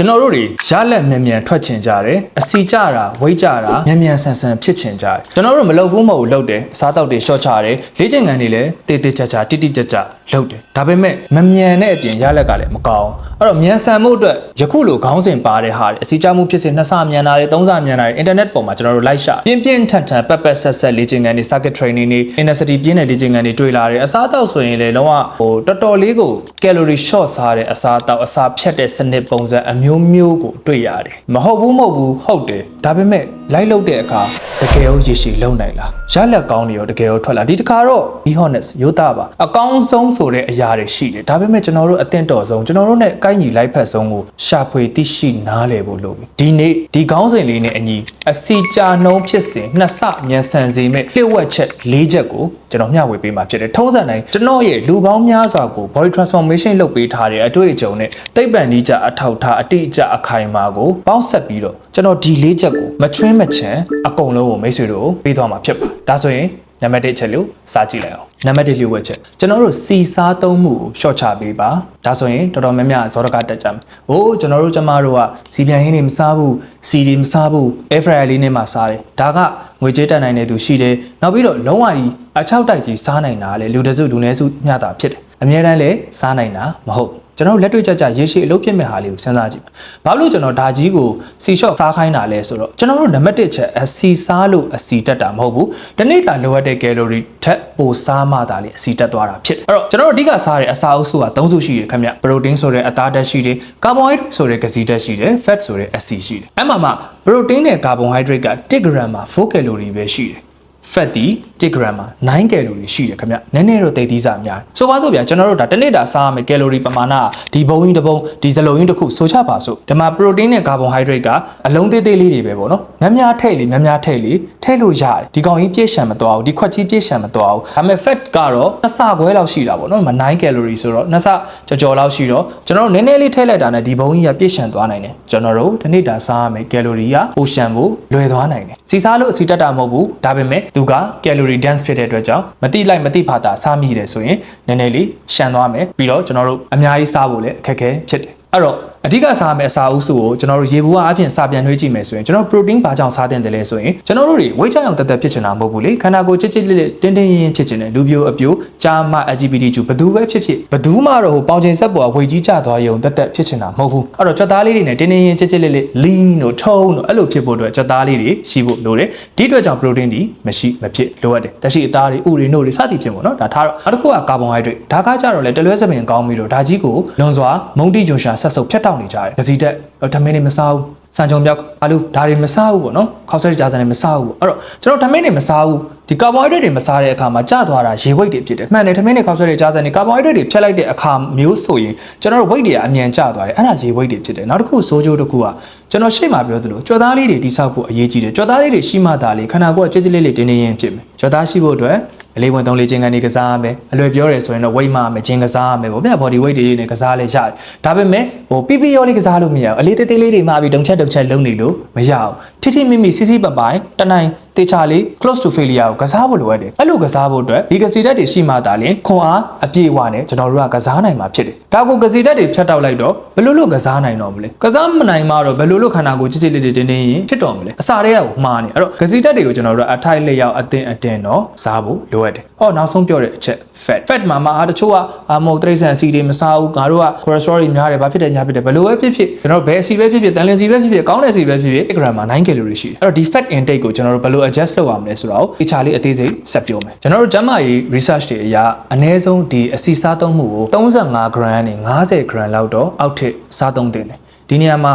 ကျွန်တော်တို့တွေရလက်မြန်မြန်ထွက်ချင်ကြတယ်အစီကြတာဝိတ်ကြတာမြန်မြန်ဆန်ဆန်ဖြစ်ချင်ကြတယ်ကျွန်တော်တို့မလုပ်ဘူးမဟုတ်ဘူးလုပ်တယ်အစားတောက်တွေရှော့ချတယ်လေ့ကျင့်ခန်းတွေလည်းတေးသေးချာချာတိတိကျကျ လုပ်တယ်ဒါပေမဲ့မမြန်တဲ့အပြင်ရလက်ကလည်းမကောင်းအဲ့တော့မြန်ဆန်မှုအတွက်ယခုလိုခေါင်းစဉ်ပါတဲ့ဟာတွေအစီကြမှုဖြစ်စေနှစ်ဆမြန်တာတွေသုံးဆမြန်တာတွေအင်တာနက်ပေါ်မှာကျွန်တော်တို့လိုက်ရှာပြင်းပြင်းထန်ထန်ပက်ပက်ဆက်ဆက်လေ့ကျင့်ခန်းတွေ circuit training တွေ intensity ပြင်းတဲ့လေ့ကျင့်ခန်းတွေတွေ့လာတယ်အစားတောက်ဆိုရင်လည်းလုံးဝဟိုတော်တော်လေးကို calorie short စားတဲ့အစားတောက်အစာဖြတ်တဲ့စနစ်ပုံစံအမျိုးမျိုးကိုတွေ့ရတယ်မဟုတ်ဘူးမဟုတ်ဘူးဟုတ်တယ်ဒါပေမဲ့လိုက်လုပ်တဲ့အခါတကယ်ရောရည်ရှိလုံနိုင်လားရလက်ကောင်းတွေရောတကယ်ရောထွက်လာဒီတစ်ခါတော့ be honest ရိုးသားပါအကောင်းဆုံးဆိုတဲ့အရာတွေရှိတယ်ဒါပေမဲ့ကျွန်တော်တို့အသင့်တော်ဆုံးကျွန်တော်တို့ ਨੇ အကိုက်ညီလိုက်ဖက်ဆုံးကိုရှာဖွေသိရှိနားလည်ဖို့လိုပြီဒီနေ့ဒီကောင်းစဉ်လေးနဲ့အညီအစီကြာနှုံးဖြစ်စဉ်နှစ်ဆမြန်ဆန်စေမဲ့လျှို့ဝှက်ချက်၄ချက်ကိုကျွန်တော်မျှဝေပေးမှာဖြစ်တယ်ထုံးစံတိုင်းကျွန်တော်ရဲ့လူပေါင်းများစွာကို body transformation လုပ်ပေးထားတဲ့အတွေ့အကြုံနဲ့သိပ္ပံနည်းကျအထောက်ထားအတိအကျအခိုင်အမာကိုပေါင်းဆက်ပြီးတော့ကျွန်တော်ဒီ၄ချက်ကိုမချွင်းမချန်အကုန်လုံးကိုမိတ်ဆွေတို့ပေးသွားမှာဖြစ်ပါဒါဆိုရင် နံပါတ်1ချက်လို့စာကြည့်လိုက်အောင်နံပါတ်1လျှို့ဝှက်ချက်ကျွန်တော်တို့စီစားသုံးမှုကို short ချပေးပါဒါဆိုရင်တော်တော်များများဇောရကတက်ကြမယ်ဟိုးကျွန်တော်တို့ကျမတို့ကစီပြန်ဟင်းတွေမစားဘူးစီတွေမစားဘူး air fryer လေးနဲ့မှစားတယ်ဒါကငွေကြေးတက်နိုင်တဲ့သူရှိတယ်နောက်ပြီးတော့လုံးဝကြီးအချောက်တိုက်ကြီးစားနိုင်တာလေလူတစုလူနည်းစုမျှတာဖြစ်တယ်အများတန်းလည်းစားနိုင်တာမဟုတ်ဘူး ကျွန်တော်တို့လက်တွေ့ကြကြရေရှည်အလုပ်ဖြစ်မဲ့ဟာလေးကိုစဉ်းစားကြည့်။ဘာလို့ကျွန်တော်ဒါကြီးကိုစီရှော့စားခိုင်းတာလဲဆိုတော့ကျွန်တော်တို့နံပါတ်1ချက်အစီစားလို့အစီတက်တာမဟုတ်ဘူး။ဒီနေ့တာလိုအပ်တဲ့ကယ်လိုရီထက်ပိုစားမှသာလေအစီတက်သွားတာဖြစ်တယ်။အဲ့တော့ကျွန်တော်တို့အဓိကစားတဲ့အစာအုပ်စုက၃စုရှိတယ်ခင်ဗျ။ပရိုတင်းဆိုတဲ့အသားဓာတ်ရှိတယ်။ကာဗွန်ဟိုက်ဒရိတ်ဆိုတဲ့ကစီဓာတ်ရှိတယ်။ fat ဆိုတဲ့အစီရှိတယ်။အဲ့မှာမှပရိုတင်းနဲ့ကာဗွန်ဟိုက်ဒရိတ်က1 gram မှာ4ကယ်လိုရီပဲရှိတယ်။ fat ဒီ1 gram မှာ9ကယ်လိုရီရှိတယ်ခင်ဗျနည်းနည်းတော့သိသေးစားများဆိုပါတော့ဗျာကျွန်တော်တို့ဒါတစ်နေ့တာစားရမယ့်ကယ်လိုရီပမာဏကဒီဘုံကြီးတစ်ဘုံဒီစလုံးကြီးတစ်ခုဆိုချပါစို့ဒီမှာ protein နဲ့ carbohydrate ကအလုံးသေးသေးလေးတွေပဲပေါ့နော်များများထည့်လေများများထည့်လေထည့်လို့ရတယ်ဒီကောင်ကြီးပြည့်ရှံမသွားဘူးဒီခွက်ကြီးပြည့်ရှံမသွားဘူးဒါပေမဲ့ fat ကတော့နှစ်ဆခွဲလောက်ရှိတာပေါ့နော်9ကယ်လိုရီဆိုတော့နှစ်ဆကြော်ကြော်လောက်ရှိတော့ကျွန်တော်တို့နည်းနည်းလေးထည့်လိုက်တာနဲ့ဒီဘုံကြီးကပြည့်ရှံသွားနိုင်တယ်ကျွန်တော်တို့တစ်နေ့တာစားရမယ့်ကယ်လိုရီကပိုရှံဖို့လွယ်သွားနိုင်တယ်စီစားလို့အစီတက်တာမဟုတ်ဘူးဒါပေမဲ့သူက calorie dense ဖြစ်တဲ့အတွက်ကြောင့်မတိလိုက်မတိဖာတာစားမိတယ်ဆိုရင်နည်းနည်းလေးရှန်သွားမယ်ပြီးတော့ကျွန်တော်တို့အများကြီးစားဖို့လည်းအခက်အခဲဖြစ်တယ်အဲ့တော့ အဓိကစားမယ့်အစာအုပ်စုကိုကျွန်တော်တို့ရေဘူးအပြင်စာပြန်နှွေးကြည့်မယ်ဆိုရင်ကျွန်တော် protein ဘာကြောင့်စားတင်တယ်လဲဆိုရင်ကျွန်တော်တို့တွေဝိတ်ချောင်တက်တက်ဖြစ်ချင်တာမဟုတ်ဘူးလေခန္ဓာကိုယ်ချစ်ချစ်လေးလေးတင်းတင်းရင်ရင်ဖြစ်ချင်တယ်လူပြိုအပြိုကြာမ LGBTQ ဘယ်သူပဲဖြစ်ဖြစ်ဘယ်သူမှတော့ဟိုပေါင်ချိန်ဆက်ပေါ်ဝိတ်ကြီးကျသွားရုံတက်တက်ဖြစ်ချင်တာမဟုတ်ဘူးအဲ့တော့ကြွက်သားလေးတွေနဲ့တင်းတင်းရင်ချစ်ချစ်လေးလေး lean တို့ထုံးတို့အဲ့လိုဖြစ်ဖို့အတွက်ကြွက်သားလေးတွေရှိဖို့လိုတယ်ဒီအတွက်ကြောင့် protein ဒီမရှိမဖြစ်လိုအပ်တယ်တက်ရှိအသားတွေဥတွေနှုတ်တွေစသည်ဖြစ်ပေါ့နော်ဒါထားတော့နောက်တစ်ခုက carbohydrate ဒါကကြတော့လေတလွဲစပင်ကောင်းပြီးတော့ဒါကြီးကိုလွန်စွာမုန်တိဂျွန်ရှာဆက်ဆုပ်ဖြတ်တောက်နေကြတယ်ဂစီတက်ဓမင်းတွေမစားဘူးစံကြုံပြောက်အာလူဒါတွေမစားဘူးပေါ့နော်ခေါက်ဆွဲကြားစံတွေမစားဘူးပေါ့အဲ့တော့ကျွန်တော်ဓမင်းတွေမစားဘူး ဒီကာဗွန်ဟိုက်ဒရိတ်တွေမစားတဲ့အခါမှာကျသွားတာရေဝိတ်တွေဖြစ်တယ်မှန်တယ်ဓမင်းတွေခေါက်ဆွဲတွေကြားစံတွေကာဗွန်ဟိုက်ဒရိတ်တွေဖြတ်လိုက်တဲ့အခါမျိုးဆိုရင်ကျွန်တော်တို့ဝိတ်တွေကအမြန်ကျသွားတယ်အဲ့ဒါရေဝိတ်တွေဖြစ်တယ်နောက်တစ်ခုစိုးကြိုးတစ်ခုကကျွန်တော်ရှေ့မှာပြောသလိုကြွက်သားလေးတွေတိဆောက်ဖို့အရေးကြီးတယ်ကြွက်သားလေးတွေရှိမှသာလေခန္ဓာကိုယ်ကကြစ်ကြစ်လေးလေးတင်းတင်းရင်ဖြစ်မယ်ကြွက်သားရှိဖို့အတွက်အလေးဝင်သုံးလေးချင်းကန်ဒီကစားရမယ်အလွယ်ပြောရဲဆိုရင်တော့ weight မရမယ်ချင်းကစားရမယ်ဗောဗျ body weight တွေနဲ့ကစားလဲရတယ်ဒါပေမဲ့ဟို PP ရောလေးကစားလို့မရဘူးအလေးသေးသေးလေးတွေမှပြီးတုံချက်တုံချက်လုံးနေလို့မရဘူးထိထိမိမိစီစီပပိုင်တနိုင် တေချာလေး close to failure ကိုကစားဖို့လိုအပ်တယ်အဲ့လိုကစားဖို့အတွက်ဒီကစီတက်တွေရှိမှသာလျှင်ခွန်အားအပြည့်အဝနဲ့ကျွန်တော်တို့ကကစားနိုင်မှာဖြစ်တယ်ဒါကိုကစီတက်တွေဖြတ်တောက်လိုက်တော့ဘယ်လိုလုပ်ကစားနိုင်တော့မလဲကစားမနိုင်မှတော့ဘယ်လိုလုပ်ခန္ဓာကိုယ်ချစ်ချစ်လေးလေးတင်းတင်းရင်ဖြစ်တော့မလဲအစာတွေကကိုမှားနေအဲ့တော့ကစီတက်တွေကိုကျွန်တော်တို့အထိုက်လက်ရောက်အသင်အတင်တော့စားဖို့လိုအပ်တယ်ဟောနောက်ဆုံးပြောတဲ့အချက် fat fat မှာမှာတချို့ကအမဟုတ်တိရစ္ဆာန်စီတွေမစားဘူးငါတို့က cholesterol တွေများတယ်ဘာဖြစ်တယ်ညာဖြစ်တယ်ဘယ်လိုပဲဖြစ်ဖြစ်ကျွန်တော်ဘယ်စီပဲဖြစ်ဖြစ်တန်လင်စီပဲဖြစ်ဖြစ်ကောင်းတဲ့စီပဲဖြစ်ဖြစ် gram မှာ9 calorie ရှိတယ်အဲ့တော့ဒီ fat intake ကိုကျွန်တော်တို့ဘယ်လို adjust လုပ်ရမလဲဆိုတော့အချာလေးအသေးစိတ်ဆက်ပြောမယ်ကျွန်တော်တို့ကျန်းမာရေး research တွေအရအနည်းဆုံးဒီအစီစားသုံးမှုကို35 gram နဲ့50 gram လောက်တော့အောက်ထစ်စားသုံးတင်တယ်ဒီနေရာမှာ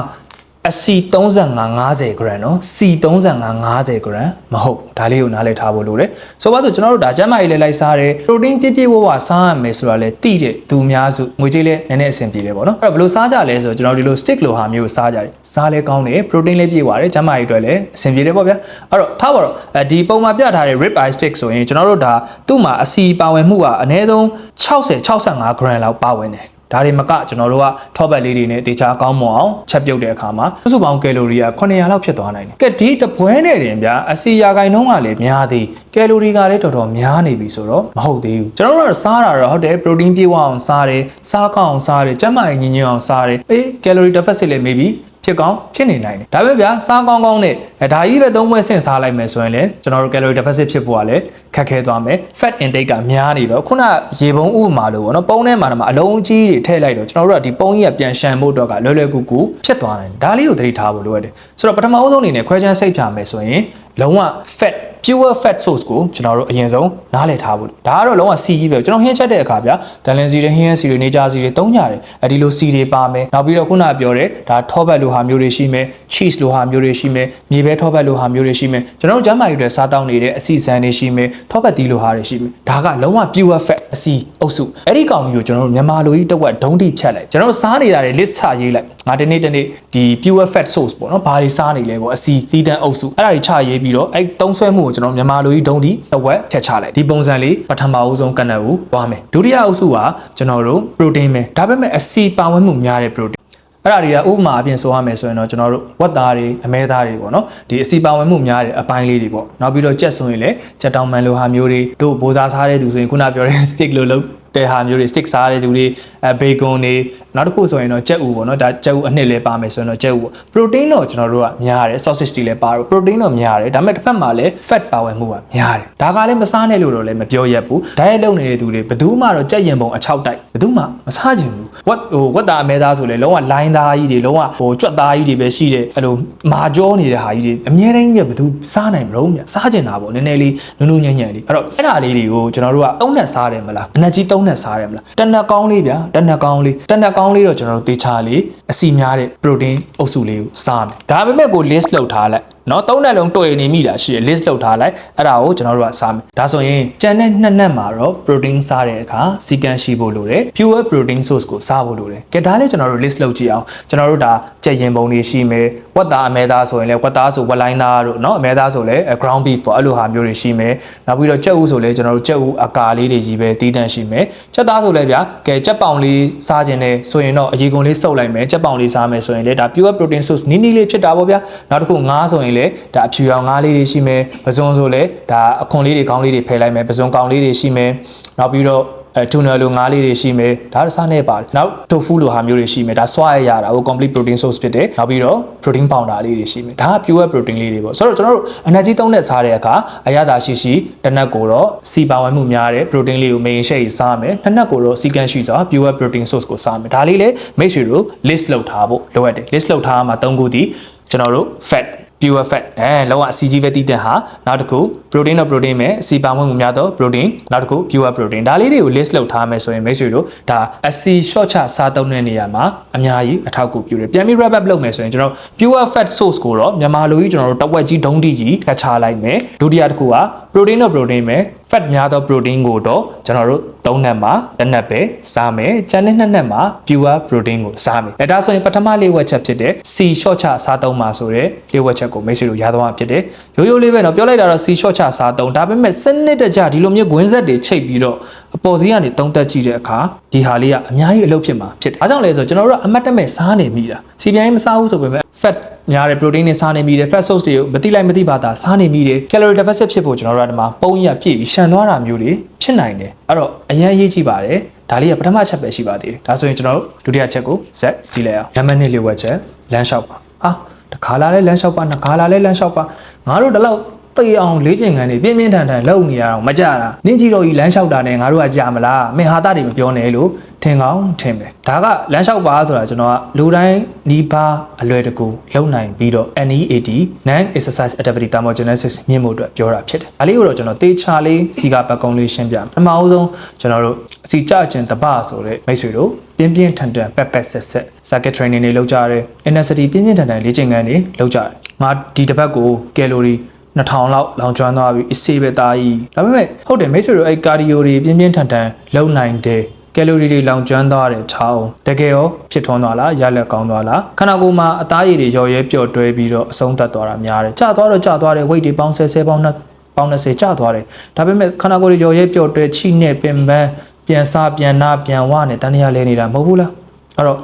အစီ35 50 gram နော်စီ35 50 gram မဟုတ်ဘူးဒါလေးကိုနားလည်ထားဖို့လိုတယ်ဆိုပါတော့ကျွန်တော်တို့ဒါကျန်းမာရေးလေးလိုက်စားတယ် protein ပြည့်ပြည့်ဝဝစားရမယ်ဆိုတာလဲတိတဲ့သူအများစုငွေကြေးလေးနည်းနည်းအဆင်ပြေတယ်ပေါ့နော်အဲ့တော့ဘယ်လိုစားကြလဲဆိုတော့ကျွန်တော်ဒီလို stick လိုဟာမျိုးကိုစားကြတယ်စားလဲကောင်းတယ် protein လေးပြည့်ဝတယ်ကျန်းမာရေးအတွက်လည်းအဆင်ပြေတယ်ပေါ့ဗျာအဲ့တော့ထားပါတော့အဲဒီပုံမှာပြထားတဲ့ rib eye stick ဆိုရင်ကျွန်တော်တို့ဒါသူ့မှာအစီပါဝင်မှုကအနည်းဆုံး60 65 gram လောက်ပါဝင်တယ် ဒါတွေမကကျွန်တော်တို့ကထောပတ်လေးတွေနဲ့တေချာကောင်းမွန်အောင်ချက်ပြုတ်တဲ့အခါမှာစုစုပေါင်းကယ်လိုရီက900လောက်ဖြစ်သွားနိုင်တယ်ကဲဒီတပွဲနဲ့တင်ဗျာအစီရာခိုင်နှုန်းကလည်းများသေးကယ်လိုရီကလည်းတော်တော်များနေပြီဆိုတော့မဟုတ်သေးဘူးကျွန်တော်တို့ကစားတာတော့ဟုတ်တယ်ပရိုတင်းပြည့်ဝအောင်စားတယ်စားကောင်းအောင်စားတယ်ကျန်းမာရေးညင်ညွတ်အောင်စားတယ်အေးကယ်လိုရီတစ်ဖက်စစ်လည်း maybe ဖြစ်ကောင်းဖြစ်နေနိုင်တယ်ဒါပဲဗျာစားကောင်းကောင်းနဲ့အဲဒါကြီးပဲသုံးပွဲဆင့်စားလိုက်မယ်ဆိုရင်လည်းကျွန်တော်တို့ calorie deficit ဖြစ်ဖို့ကလည်းခက်ခဲသွားမယ် fat intake ကများနေတော့ခုနရေပုံဥပမာလို့ပေါ့နော်ပုံထဲမှာတော့အလုံးကြီးတွေထည့်လိုက်တော့ကျွန်တော်တို့ကဒီပုံကြီးကပြန်ရှန်ဖို့တော့ကလွယ်လွယ်ကူကူဖြစ်သွားနိုင်တယ်ဒါလေးကိုသတိထားဖို့လိုရတယ်ဆိုတော့ပထမအဆုံးအနေနဲ့ခွဲခြမ်းစိတ်ဖြာမယ်ဆိုရင် လုံးဝ fat pure fat source ကိုကျွန်တော်တို့အရင်ဆုံးနားလည်ထားဖို့ဒါကတော့လုံးဝစီကြီးပဲကျွန်တော်ဟင်းချက်တဲ့အခါဗျာဒလန်စီတွေဟင်းရက်စီတွေနေကြစီတွေတုံးကြတယ်အဲဒီလိုစီတွေပါမယ်နောက်ပြီးတော့ခုနပြောတဲ့ဒါထောပတ်လိုဟာမျိုးတွေရှိမယ် cheese လိုဟာမျိုးတွေရှိမယ်မြေပဲထောပတ်လိုဟာမျိုးတွေရှိမယ်ကျွန်တော်တို့ကျမ်းမာရေးတွေစားတောင်းနေတဲ့အစီစံတွေရှိမယ်ထောပတ်တီးလိုဟာတွေရှိမယ်ဒါကလုံးဝ pure fat အစီအုပ်စုအဲ့ဒီကောင်မျိုးကိုကျွန်တော်တို့မြန်မာလိုကြီးတစ်ဝက်ဒုံးတိဖြတ်လိုက်ကျွန်တော်တို့စားနေတာတွေ list ချရေးလိုက် ငါဒီနေ့ဒီနေ့ဒီ pure fat source ပေါ့နော်ဘာတွေစားနေလဲပေါ့အစီတီးတန်းအုပ်စုအဲ့ဒါတွေချရေးပြီးတော့အဲ့သုံးဆွဲမှုကိုကျွန်တော်မြန်မာလိုကြီးဒုံးတိတစ်ဝက်ဖြတ်ချလိုက်ဒီပုံစံလေးပထမအဦးဆုံးကဏ္ဍကိုသွားမယ်ဒုတိယအုပ်စုကကျွန်တော်တို့ protein ပဲဒါပေမဲ့အစီပါဝင်မှုများတဲ့ protein အဲ့ဒါတွေကဥပမာအပြင်ဆိုရမယ်ဆိုရင်တော့ကျွန်တော်တို့ဝက်သားတွေအမဲသားတွေပေါ့နော်ဒီအစီပါဝင်မှုများတဲ့အပိုင်းလေးတွေပေါ့နောက်ပြီးတော့ကြက်ဆိုရင်လည်းကြက်တောင်မန်လိုဟာမျိုးတွေတို့ဘိုးစားစားတဲ့သူဆိုရင်ခုနပြောတဲ့ stick လိုလုပ် တဲ့ဟာမျိုးတွေ stick စားတဲ့သူတွေအဲဘေကွန်တွေနောက်တစ်ခုဆိုရင်တော့ကြက်ဥပေါ့နော်ဒါကြက်ဥအနှစ်လည်းပါမယ်ဆိုရင်တော့ကြက်ဥပေါ့ protein တော့ကျွန်တော်တို့ကများတယ် sausage တွေလည်းပါတော့ protein တော့များတယ်ဒါပေမဲ့တစ်ဖက်မှာလည်း fat ပါဝင်မှုကများတယ်ဒါကလည်းမစားနဲ့လို့တော့လည်းမပြောရက်ဘူး diet လုပ်နေတဲ့သူတွေဘယ်သူမှတော့ကြက်ရင်ပုံအချောက်တိုက်ဘယ်သူမှမစားချင်ဘူးဝက်ဟိုဝက်သားအမဲသားဆိုလည်းလုံးဝ line သားကြီးတွေလုံးဝဟိုကြွက်သားကြီးတွေပဲရှိတဲ့အဲ့လိုမာကြောနေတဲ့ဟာကြီးတွေအမြဲတမ်းကြီးဘယ်သူစားနိုင်မလို့မြစားချင်တာပေါ့နည်းနည်းလေးနုံနုံညံ့ညံ့လေးအဲ့တော့အဲ့ဒါလေးတွေကိုကျွန်တော်တို့ကသုံးနဲ့စားတယ်မလားအနက်ကြီးသုံးနဲ့စားတယ်မလားတနက်ကောင်းလေးဗျာတနက်ကောင်းလေးတနက်ကောင်းလေးတော့ကျွန်တော်တို့တေချာလေးအစီများတဲ့ protein အုပ်စုလေးကိုစားမယ်ဒါပေမဲ့ကို list လုပ်ထားလိုက် နော်သုံးနက်လုံးတွေ့နေမိတာရှိတယ် list လုပ်ထားလိုက်အဲ့ဒါကိုကျွန်တော်တို့ကစားမယ်ဒါဆိုရင်ကြံတဲ့နှစ်နက်မှာတော့ protein စားတဲ့အခါစီကံရှိဖို့လိုတယ် pure protein source ကိုစားဖို့လိုတယ်ကဲဒါလေးကျွန်တော်တို့ list လုပ်ကြည့်အောင်ကျွန်တော်တို့ဒါကြက်ရင်ပုံတွေရှိမယ်ဝက်သားအမဲသားဆိုရင်လည်းဝက်သားဆိုဝက်လိုင်းသားတို့နော်အမဲသားဆိုလည်း ground beef ပေါ့အဲ့လိုဟာမျိုးတွေရှိမယ်နောက်ပြီးတော့ကြက်ဥဆိုလည်းကျွန်တော်တို့ကြက်ဥအကာလေးတွေကြီးပဲတီးတန့်ရှိမယ်ကြက်သားဆိုလည်းဗျာကဲကြက်ပေါင်လေးစားခြင်းနဲ့ဆိုရင်တော့အရေကုန်လေးစုပ်လိုက်မယ်ကြက်ပေါင်လေးစားမယ်ဆိုရင်လည်းဒါ pure protein source နီးနီးလေးဖြစ်တာပေါ့ဗျာနောက်တစ်ခုငါးဆိုရင်လည်းဒါအဖြူရောင်ငါးလေးတွေရှိမယ်ပဇွန်ဆိုလည်းဒါအခွန်လေးတွေခေါင်းလေးတွေဖယ်လိုက်မယ်ပဇွန်ကောင်လေးတွေရှိမယ်နောက်ပြီးတော့အဲတူနယ်လိုငါးလေးတွေရှိမယ်ဒါတစားနဲ့ပါတယ်နောက်တိုဖူလိုဟာမျိုးတွေရှိမယ်ဒါစွာရရတာဟို complete protein source ဖြစ်တယ်နောက်ပြီးတော့ protein powder လေးတွေရှိမယ်ဒါက pure protein လေးတွေပေါ့ဆိုတော့ကျွန်တော်တို့ energy သုံးတဲ့စားတဲ့အခါအရသာရှိရှိတစ်နက်ကိုတော့စီပါဝင်မှုများတဲ့ protein လေးကို main shake စားမယ်တစ်နက်ကိုတော့စီကန်ရှိစွာ pure protein source ကိုစားမယ်ဒါလေးလည်း make sure တို့ list လုပ်ထားဖို့လိုအပ်တယ် list လုပ်ထားမှာ၃ခုတည်ကျွန်တော်တို့ fat pure fat အဲလောက CG ပဲတည်တဲ့ဟာနောက်တစ်ခု protein တော့ protein ပဲစီပါဝင်မှုများတော့ protein နောက်တစ်ခု pure protein ဒါလေးတွေကို list လုပ်ထားမယ်ဆိုရင်မိတ်ဆွေတို့ဒါအစီ short ချစားသုံးတဲ့နေရာမှာအများကြီးအထောက်အကူပြုတယ်ပြန်ပြီး wrap up လုပ်မယ်ဆိုရင်ကျွန်တော် pure fat source ကိုတော့မြန်မာလိုကြီးကျွန်တော်တို့တဝက်ကြီးဒုံးတိကြီးကချလိုက်မယ်ဒုတိယတစ်ခုက protein တော့ protein ပဲ fat များသော protein ကိုတော့ကျွန်တော်တို့သုံးနက်မှာတစ်နက်ပဲစားမယ်ကျန်တဲ့နှစ်နက်မှာ pure protein ကိုစားမယ်အဲဒါဆိုရင်ပထမလေးဝက်ချက်ဖြစ်တဲ့ C short ချစားသုံးမှာဆိုတဲ့လေးဝက်ချက်ကိုမိတ်ဆွေတို့ရသွားမှာဖြစ်တယ်ရိုးရိုးလေးပဲเนาะပြောလိုက်တာတော့ C short ချစားသုံးဒါပေမဲ့စနစ်တကျဒီလိုမျိုးဂွင်းဆက်တွေချိတ်ပြီးတော့ အပေါ်စီးကနေသုံးသက်ကြည့်တဲ့အခါဒီဟာလေးကအများကြီးအလုပ်ဖြစ်မှာဖြစ်တယ်အားကြောင့်လဲဆိုကျွန်တော်တို့ကအမတ်တမဲ့စားနေမိတာစီပြန်မစားဘူးဆိုပေမဲ့ fat များတဲ့ protein တွေစားနေမိတယ် fat source တွေကိုမတိလိုက်မတိပါတာစားနေမိတယ် calorie deficit ဖြစ်ဖို့ကျွန်တော်တို့ကဒီမှာပုံရပြည့်ပြီးရှန်သွားတာမျိုးတွေဖြစ်နိုင်တယ်အဲ့တော့အရင်ရေးကြည့်ပါတယ်ဒါလေးကပထမချက်ပဲရှိပါသေးတယ်ဒါဆိုရင်ကျွန်တော်တို့ဒုတိယချက်ကိုဇက်ကြည့်လိုက်အောင်နံပါတ်1လေးဝက်ချက်လမ်းလျှောက်ပါဟာတစ်ခါလာလဲလမ်းလျှောက်ပါနှစ်ခါလာလဲလမ်းလျှောက်ပါငါတို့ဒီလောက် တေးအောင်လေးချင်ကန်နေပြင်းပြင်းထန်ထန်လုံနေရအောင်မကြတာနင်းကြီးတော်ကြီးလမ်းလျှောက်တာနဲ့ငါတို့ကကြာမလားမင်းဟာတာတွေမပြောနဲ့လို့ထင်ကောင်းထင်ပဲဒါကလမ်းလျှောက်ပါဆိုတာကျွန်တော်ကလူတိုင်းနီးပါးအလွယ်တကူလုံနိုင်ပြီးတော့ NEAT non exercise activity thermogenesis မြင့်မှုအတွက်ပြောတာဖြစ်တယ်ဒါလေးကိုတော့ကျွန်တော်တေချာလေးစီကပတ်ကုံးလေးရှင်းပြမယ်ပထမအဆုံးကျွန်တော်တို့အစီကြခြင်းတပဆိုတဲ့မိတ်ဆွေတို့ပြင်းပြင်းထန်ထန်ပက်ပက်ဆက်ဆက် circuit training တွေလုပ်ကြတယ် intensity ပြင်းပြင်းထန်ထန်လေ့ကျင့်ခန်းတွေလုပ်ကြတယ်ငါဒီတစ်ပတ်ကို calorie 2000လောက်လောင်ကျွမ်းသွားပြီအစေးပဲသားကြီးဒါပေမဲ့ဟုတ်တယ်မိတ်ဆွေတို့အဲ့ကာဒီယိုတွေပြင်းပြင်းထန်ထန်လုံနိုင်တယ်ကယ်လိုရီတွေလောင်ကျွမ်းသွားတယ်ထားအောင်တကယ်ရောဖြစ်ထွန်းသွားလားရလက်ကောင်းသွားလားခန္ဓာကိုယ်မှာအသားရည်တွေရော်ရဲပျော့တွဲပြီးတော့အဆုံးသတ်သွားတာများတယ်ကျသွားတော့ကျသွားတယ် weight တွေပေါင်းဆဲဆဲပေါင်းနဲ့ပေါင်း20ကျသွားတယ်ဒါပေမဲ့ခန္ဓာကိုယ်တွေရော်ရဲပျော့တွဲချိနဲ့ပင်ပန်းပြန်စားပြန်နာပြန်ဝနဲ့တန်တရားလဲနေတာမဟုတ်ဘူးလားအဲ့တော့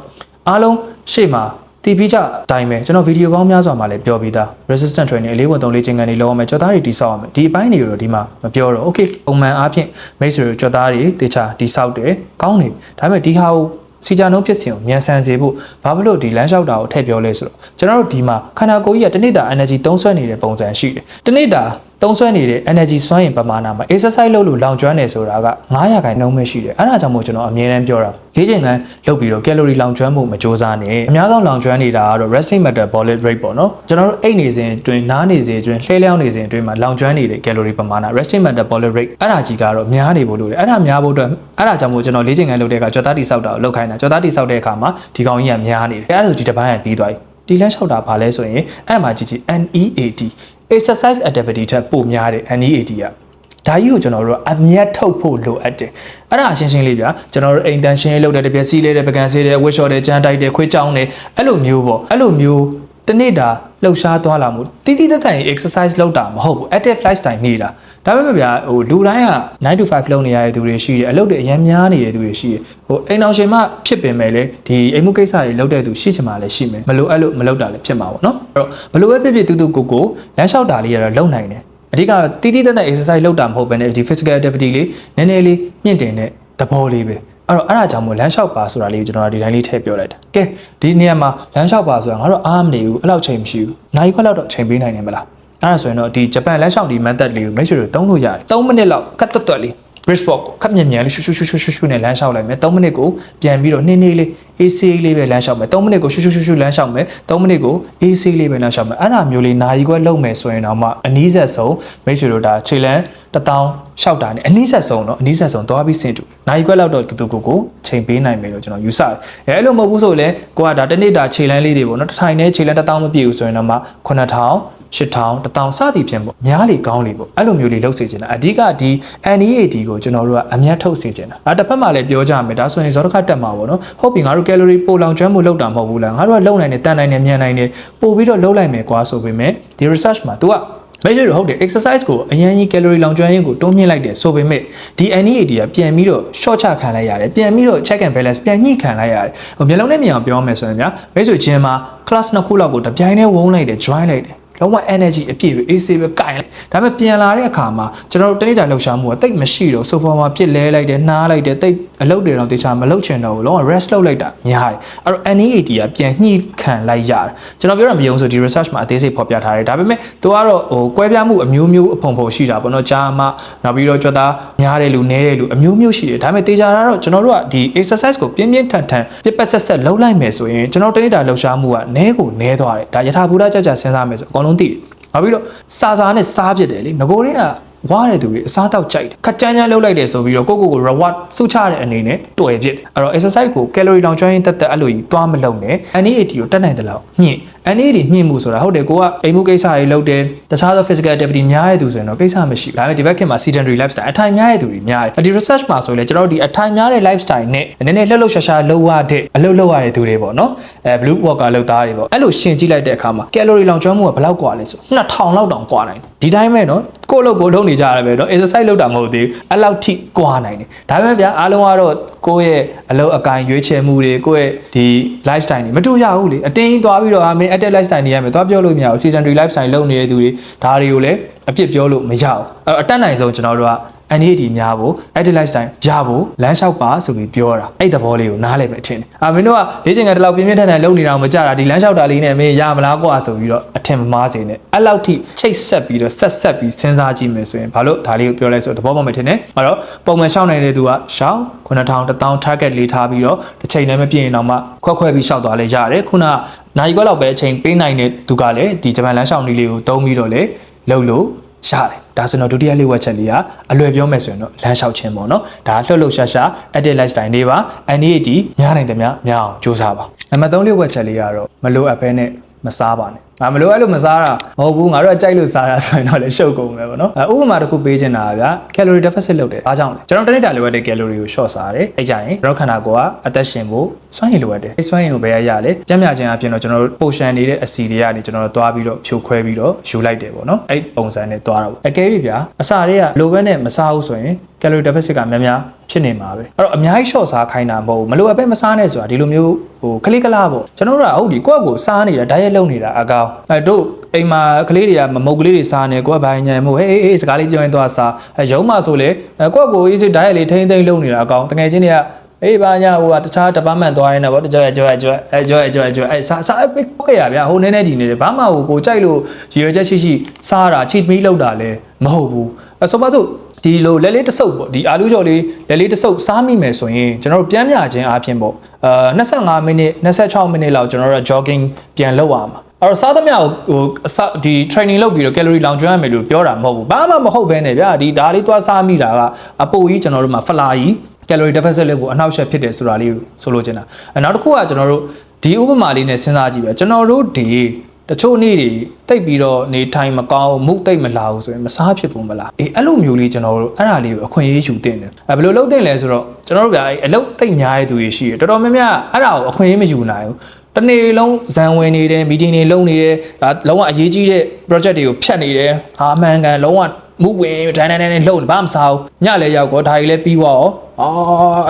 အားလုံးရှေ့မှာ တီးပြီးကြအတိုင်းပဲကျွန်တော်ဗီဒီယိုပေါင်းများစွာမှာလည်းပြောပြီးသား resistant training အလေးဝင်သုံးလေးချင်းကန်တွေလောက်အောင်မယ်ကြော်သားတွေတိဆောက်အောင်မယ်ဒီအပိုင်းတွေကိုတော့ဒီမှာမပြောတော့ okay ပုံမှန်အားဖြင့်မိတ်ဆွေတို့ကြော်သားတွေတေချာတိဆောက်တယ်ကောင်းတယ်ဒါပေမဲ့ဒီဟာကိုစီဂျာနှုံးဖြစ်စဉ်ကိုမြန်ဆန်စေဖို့ဘာဖြစ်လို့ဒီလမ်းလျှောက်တာကိုထည့်ပြောလဲဆိုတော့ကျွန်တော်တို့ဒီမှာခန္ဓာကိုယ်ကြီးကတစ်နေ့တာ energy သုံးစွဲနေတဲ့ပုံစံရှိတယ်တစ်နေ့တာ သုံးစွဲနေတဲ့ energy စွမ်းရည်ပမာဏမှာ exercise လုပ်လို့လောင်ကျွမ်းနေဆိုတာက900ခိုင်နှုန်းပဲရှိတယ်အဲ့ဒါကြောင့်မို့ကျွန်တော်အမြဲတမ်းပြောတာလေးချိန်ကန်လုပ်ပြီးတော့ calorie လောင်ကျွမ်းမှုမစ조사နဲ့အများဆုံးလောင်ကျွမ်းနေတာကတော့ resting metabolic rate ပေါ့နော်ကျွန်တော်တို့အိတ်နေစဉ်အတွင်းနားနေစဉ်အတွင်းလှဲလျောင်းနေစဉ်အတွင်းမှာလောင်ကျွမ်းနေတဲ့ calorie ပမာဏ resting metabolic rate အဲ့ဒါကြီးကတော့များနေဖို့လိုတယ်အဲ့ဒါများဖို့အတွက်အဲ့ဒါကြောင့်မို့ကျွန်တော်လေးချိန်ကန်လုပ်တဲ့အခါကြော်သားတိဆောက်တာကိုလုပ်ခိုင်းတာကြော်သားတိဆောက်တဲ့အခါမှာဒီကောင်ကြီးကများနေတယ်အဲ့ဒါဆိုဒီတစ်ပိုင်းကပြီးသွားပြီဒီလမ်းလျှောက်တာဘာလဲဆိုရင်အဲ့မှာကြည့်ကြည့် NEAT exercise activity ထက်ပိုများတယ် NEAT ကဒါကြီးကိုကျွန်တော်တို့ကအမျက်ထုတ်ဖို့လိုအပ်တယ်အဲ့ဒါအရှင်းရှင်းလေးဗျာကျွန်တော်တို့အိမ်တန်ရှင်းရေးလုပ်တဲ့တပြက်စီးလေးတဲ့ပကံစေးတဲ့ဝစ်ရှော်တဲ့ကြမ်းတိုက်တဲ့ခွေးချောင်းတဲ့အဲ့လိုမျိုးပေါ့အဲ့လိုမျိုး တစ်နေ့တာလှုပ်ရှားသွားလာမှုတိတိတက်တန် exercise လုပ်တာမဟုတ်ဘူး active lifestyle နေတာဒါပေမဲ့ဗျာဟိုလူတိုင်းက9 to 5လုပ်နေရတဲ့သူတွေရှိတယ်အလုပ်တွေအများများနေတဲ့သူတွေရှိတယ်ဟိုအိမ်အောင်ရှင်မဖြစ်ပင်မဲ့လေဒီအိမ်မှုကိစ္စတွေလုပ်တဲ့သူရှိချင်မှလည်းရှိမယ်မလိုအဲ့လိုမလုပ်တာလည်းဖြစ်မှာပေါ့နော်အဲ့တော့ဘလို့ပဲဖြစ်ဖြစ်တူတူကိုကိုလမ်းလျှောက်တာလေးရတော့လုပ်နိုင်တယ်အဓိကတိတိတက်တက် exercise လုပ်တာမဟုတ်ဘဲနဲ့ဒီ physical activity လေးနည်းနည်းလေးမြင့်တင်တဲ့သဘောလေးပဲ အဲ့တော့အဲ့ဒါကြောင့်မို့လမ်းလျှောက်ပါဆိုတာလေးကိုကျွန်တော်ဒီတိုင်းလေးထည့်ပြောလိုက်တာကဲဒီနေရာမှာလမ်းလျှောက်ပါဆိုတာငါတို့အားမနေဘူးအဲ့လောက်ချိန်မရှိဘူးနိုင်ခွက်လောက်တော့ချိန်ပေးနိုင်တယ်မလားအဲ့ဒါဆိုရင်တော့ဒီဂျပန်လမ်းလျှောက်ဒီ method လေးကိုမိတ်ဆွေတို့သုံးလို့ရတယ်3မိနစ်လောက်ကတ်တွတ်တွတ်လေး bridge walk ကိုခပ်မြန်မြန်လေးရှူရှူရှူရှူရှူရှူနဲ့လမ်းလျှောက်လိုက်မယ်3မိနစ်ကိုပြန်ပြီးတော့နှင်းနှင်းလေး AC လေးပဲလမ်းလျှောက်မယ်3မိနစ်ကိုရှူရှူရှူရှူလမ်းလျှောက်မယ်3မိနစ်ကို AC လေးပဲလမ်းလျှောက်မယ်အဲ့ဒါမျိုးလေးနာရီခွဲလုပ်မယ်ဆိုရင်တော့မှအနည်းဆက်ဆုံးမိတ်ဆွေတို့ဒါခြေလမ်းတစ်တောင်းလျှောက်တာနဲ့အနည်းဆက်ဆုံးတော့အနည်းဆက်ဆုံးသွားပြီးဆင်တူနာရီခွဲလောက်တော့တူတူကိုကိုချိန်ပေးနိုင်မယ်လို့ကျွန်တော်ယူဆတယ်အဲအဲ့လိုမဟုတ်ဘူးဆိုလည်းကိုကဒါတစ်နေ့တာခြေလမ်းလေးတွေပေါ့နော်တစ်ထိုင်နဲ့ခြေလမ်းတစ်တောင်းမပြည့်ဘူးဆိုရင်တော့မှ9000 8000 1000စသည်ဖြင့်ပေါ့များလေကောင်းလေပေါ့အဲ့လိုမျိုးလေးလုပ်စေချင်တာအဓိကဒီ NEAT ကိုကျွန်တော်တို့ကအမြတ်ထုတ်စေချင်တာအဲတစ်ဖက်မှာလည်းပြောကြမယ်ဒါဆိုရင်ဇောတစ်ခါတက်မှာပေါ့နော်ဟုတ်ပြီငါတို့ calorie ပိုလောင်ကျွမ်းမှုလောက်တာမဟုတ်ဘူးလားငါတို့ကလုံနိုင်တယ်တန်နိုင်တယ်မြန်နိုင်တယ်ပို့ပြီးတော့လုံလိုက်မယ်ကွာဆိုပေမဲ့ဒီ research မှာ तू ကမဲရဟုတ်တယ် exercise ကိုအရင်ကြီး calorie လောင်ကျွမ်းရေးကိုတိုးမြင့်လိုက်တယ်ဆိုပေမဲ့ဒီ NEAT ကပြန်ပြီးတော့ short ချခံလိုက်ရတယ်ပြန်ပြီးတော့ check and balance ပြန်ညှိခံလိုက်ရတယ်ဟိုမျိုးလုံးနဲ့မြင်အောင်ပြောမယ်ဆိုရင်ဗျာမဲဆိုဂျင်မှာ class နှစ်ခုလောက်ကိုတပြိုင်တည်းဝုန်းလိုက်တယ် join လိုက်တယ် လုံးဝ energy အပြည့်ပဲ AC ပဲကင်လိုက်ဒါပေမဲ့ပြန်လာတဲ့အခါမှာကျွန်တော်တို့တနေ့တာလှုပ်ရှားမှုကတိတ်မရှိတော့ sofa မှာပြစ်လဲလိုက်တယ်နှားလိုက်တယ်တိတ်အလုပ်တွေတော့တေချာမလုပ်ချင်တော့ဘူးလုံးဝ rest လုပ်လိုက်တာများတယ်အဲ့တော့ NEAT ကပြန်ညှိခံလိုက်ရတယ်ကျွန်တော်ပြောတာမယုံဆိုဒီ research မှာအသေးစိတ်ဖော်ပြထားတယ်ဒါပေမဲ့သူကတော့ဟိုကွဲပြားမှုအမျိုးမျိုးအဖုံဖုံရှိတာပေါ့နော်ဂျာမနောက်ပြီးတော့ကြွက်သားများတယ်လူနည်းတယ်လူအမျိုးမျိုးရှိတယ်ဒါပေမဲ့တေချာတာတော့ကျွန်တော်တို့ကဒီ exercise ကိုပြင်းပြင်းထန်ထန်ပြစ်ပတ်ဆက်ဆက်လုပ်လိုက်မယ်ဆိုရင်ကျွန်တော်တနေ့တာလှုပ်ရှားမှုကနည်းကိုနည်းသွားတယ်ဒါယထာဘူရကြကြစဉ်းစားမယ်ဆိုအကုန်လုံးသိတယ်နောက်ပြီးတော့စာစာနဲ့စားဖြစ်တယ်လေငကိုတွေက ဝါတဲ့သူတွေအစားတောက်ကြိုက်တယ်ခက်ကြမ်းကြမ်းလုပ်လိုက်တယ်ဆိုပြီးတော့ကိုကိုကို reward စုချတဲ့အနေနဲ့တွေ့ဖြစ်တယ်အဲ့တော့ exercise ကို calorie လောင်ကျွမ်းရင်တက်တက်အဲ့လိုကြီးသွားမလုပ်နဲ့ NEAT ကိုတက်နိုင်တယ်လို့ညှင့် NEAT ညှင့်မှုဆိုတာဟုတ်တယ်ကိုကအိမ်မှုကိစ္စတွေလုပ်တယ်တခြားသော physical activity များတဲ့သူဆိုရင်တော့ကိစ္စမရှိဘူးဒါပေမဲ့ဒီဘက်ခင်မှာ sedentary lifestyle အထိုင်များတဲ့သူတွေများတယ်ဒီ research မှာဆိုလေကျွန်တော်တို့ဒီအထိုင်များတဲ့ lifestyle နဲ့နည်းနည်းလှုပ်လှုပ်ရှားရှားလုပ်ရတဲ့အလုပ်လုပ်ရတဲ့သူတွေပေါ့နော်အဲ blue worker လုပ်သားတွေပေါ့အဲ့လိုရှင်းကြည့်လိုက်တဲ့အခါမှာ calorie လောင်ကျွမ်းမှုကဘယ်လောက်กว่าလဲဆို2000လောက်တောင်กว่าနိုင်တယ် ဒီတိုင်းပဲနော်ကိုယ့်အလုပ်ကိုလုပ်နေကြရပဲနော် exercise လုပ်တာမဟုတ်သေးဘူးအဲ့လောက်ထိကွာနိုင်တယ်ဒါပေမဲ့ဗျာအားလုံးကတော့ကိုယ့်ရဲ့အလုပ်အကိုင်ရွေးချယ်မှုတွေကိုယ့်ရဲ့ဒီ lifestyle တွေမတူရဘူးလေအတင်းသွားပြီးတော့အမင်း active lifestyle တွေရမယ်သွားပြောလို့မရဘူး sedentary lifestyle လုပ်နေတဲ့သူတွေဒါတွေကိုလည်းအပြစ်ပြောလို့မရဘူးအဲ့တော့အတက်နိုင်ဆုံးကျွန်တော်တို့က NAD များဖို့ active lifestyle ရဖို့လမ်းလျှောက်ပါဆိုပြီးပြောတာအဲ့သဘောလေးကိုနားလည်ပဲအထင်တယ်အာမင်းတို့ကလေ့ကျင့်ခန်းတစ်လောက်ပြင်းပြင်းထန်ထန်လုပ်နေတာမကြတာဒီလမ်းလျှောက်တာလေးနဲ့မင်းရမလားကွာဆိုပြီးတော့အထင်မမှားစေနဲ့အဲ့လောက်ထိချိတ်ဆက်ပြီးတော့ဆက်ဆက်ပြီးစဉ်းစားကြည့်မယ်ဆိုရင်ဘာလို့ဒါလေးကိုပြောလဲဆိုတော့သဘောပေါက်မယ်ထင်တယ်အဲ့တော့ပုံမှန်ရှောင်းနေတဲ့သူကရှောင်း9000 1000 target လေးထားပြီးတော့တစ်ချိန်လည်းမပြည့်ရင်တော့မှခွက်ခွဲပြီးရှောက်သွားလဲရတယ်ခုနကနိုင်ခွက်လောက်ပဲအချိန်ပေးနိုင်တဲ့သူကလည်းဒီဂျပန်လမ်းရှောင်းနည်းလေးကိုသုံးပြီးတော့လေလှုပ်လို့ ရတယ်ဒါဆိုတော့ဒုတိယလေးဝက်ချက်လေးကအလွယ်ပြောမယ်ဆိုရင်တော့လမ်းလျှောက်ခြင်းပေါ့နော်ဒါလှုပ်လှုပ်ရှားရှား active lifestyle လေးပါ NAD များနိုင်တယ်များများအောင်ကြိုးစားပါနံပါတ်3လေးဝက်ချက်လေးကတော့မလိုအပ်ဘဲနဲ့မစားပါနဲ့ ငါမလိုအဲ့လိုမစားတာမဟုတ်ဘူးငါတို့ကကြိုက်လို့စားတာဆိုရင်တော့လည်းရှုပ်ကုန်မယ်ပေါ့နော်အဲဥပမာတစ်ခုပေးချင်တာကဗျာ calorie deficit လုပ်တယ်အားကြောင့်လဲကျွန်တော်တနေ့တာလိုအပ်တဲ့ calorie ကို short စားတယ်အဲ့ကြရင်ကျွန်တော်ခန္ဓာကိုယ်ကအသက်ရှင်ဖို့စွမ်းရည်လိုအပ်တယ်အဲ့စွမ်းရည်ကိုဘယ်ရရလဲပြမြခြင်းအပြင်တော့ကျွန်တော်တို့ potion နေတဲ့အစီတွေကနေကျွန်တော်တို့သွားပြီးတော့ဖြိုခွဲပြီးတော့ယူလိုက်တယ်ပေါ့နော်အဲ့ပုံစံနဲ့သွားတာပေါ့အကယ်၍ဗျာအစာတွေကလိုဘဲနဲ့မစားဘူးဆိုရင် calorie deficit ကများများဖြစ်နေမှာပဲအဲ့တော့အများကြီး short စားခိုင်းတာမဟုတ်ဘူးမလိုအပ်ပဲမစားနဲ့ဆိုတာဒီလိုမျိုးဟိုခလေးကလားပေါ့ကျွန်တော်တို့ကဟုတ်ဒီကိုယ့်ကိုစားနေတာ diet လုပ်နေတာအကောင်အဲတို့အိမ်မှာကလေးတွေကမမုတ်ကလေးတွေစားနေကိုယ့်ကဘိုင်းညံမို့ဟေးဟေးစကားလေးကြောင်းသွားစားအဲရုံးမှဆိုလေအဲကိုယ့်ကို easy diet လေးထိန်းသိမ်းလုပ်နေတာအကောင်တကယ်ချင်းတွေကအေးပါညာဟိုကတခြား department သွားရင်တော့ကြောက်ရကြောက်ရကြောက်အဲကြောက်ရကြောက်ရကြောက်အဲစားစားပိတ်ခဲ့ရဗျာဟိုနည်းနည်းဒီနေတယ်ဘာမှဟိုကိုကြိုက်လို့ရည်ရွယ်ချက်ရှိရှိစားတာ cheat meal လောက်တာလည်းမဟုတ်ဘူးအဲဆိုပါစို့ ဒီလိုလက်လေးတစ်စုပ်ပေါ့ဒီအာလူကြော်လေးလက်လေးတစ်စုပ်စားမိမယ်ဆိုရင်ကျွန်တော်တို့ပြန်မြခြင်းအပြင်ပေါ့အာ25မိနစ်26မိနစ်လောက်ကျွန်တော်တို့ jogging ပြန်လုပ်ရမှာအဲ့တော့စားသမျှကိုဟိုအစဒီ training လုပ်ပြီးတော့ calorie လောင်ကျွမ်းရမယ်လို့ပြောတာမဟုတ်ဘူးဘာမှမဟုတ်ဘဲနဲ့ဗျာဒီဒါလေးသွားစားမိတာကအပိုကြီးကျွန်တော်တို့မှာဖလာကြီး calorie deficit လေးကိုအနှောက်အယှက်ဖြစ်တယ်ဆိုတာလေးကိုဆိုလိုချင်တာအဲနောက်တစ်ခုကကျွန်တော်တို့ဒီဥပမာလေးနဲ့စဉ်းစားကြည့်ပဲကျွန်တော်တို့ဒီ တချို့နေ့တွေတိတ်ပြီးတော့နေထိုင်မကောင်းမုတ်တိတ်မလာဘူးဆိုရင်မစားဖြစ်ဘူးမလားအေးအဲ့လိုမျိုးလေးကျွန်တော်တို့အဲ့ဒါလေးကိုအခွင့်အရေးယူတင်တယ်အဲဘယ်လိုလုပ်တင်လဲဆိုတော့ကျွန်တော်တို့ဗျာအလုပ်တိတ်များတဲ့သူတွေရှိတယ်တော်တော်များများအဲ့ဒါကိုအခွင့်အရေးမယူနိုင်ဘူးတနေ့လုံးဇန်ဝင်နေတယ်မီတင်တွေလုပ်နေတယ်ဒါလုံးဝအရေးကြီးတဲ့ project တွေကိုဖြတ်နေတယ်အာအမှန်ကန်လုံးဝမူဝင်ဒိုင်းဒိုင်းဒိုင်းနဲ့လုံးဘာမှမစားဘူးညလည်းရောက်တော့ဒါကြီးလည်းပြီးသွားရောအာ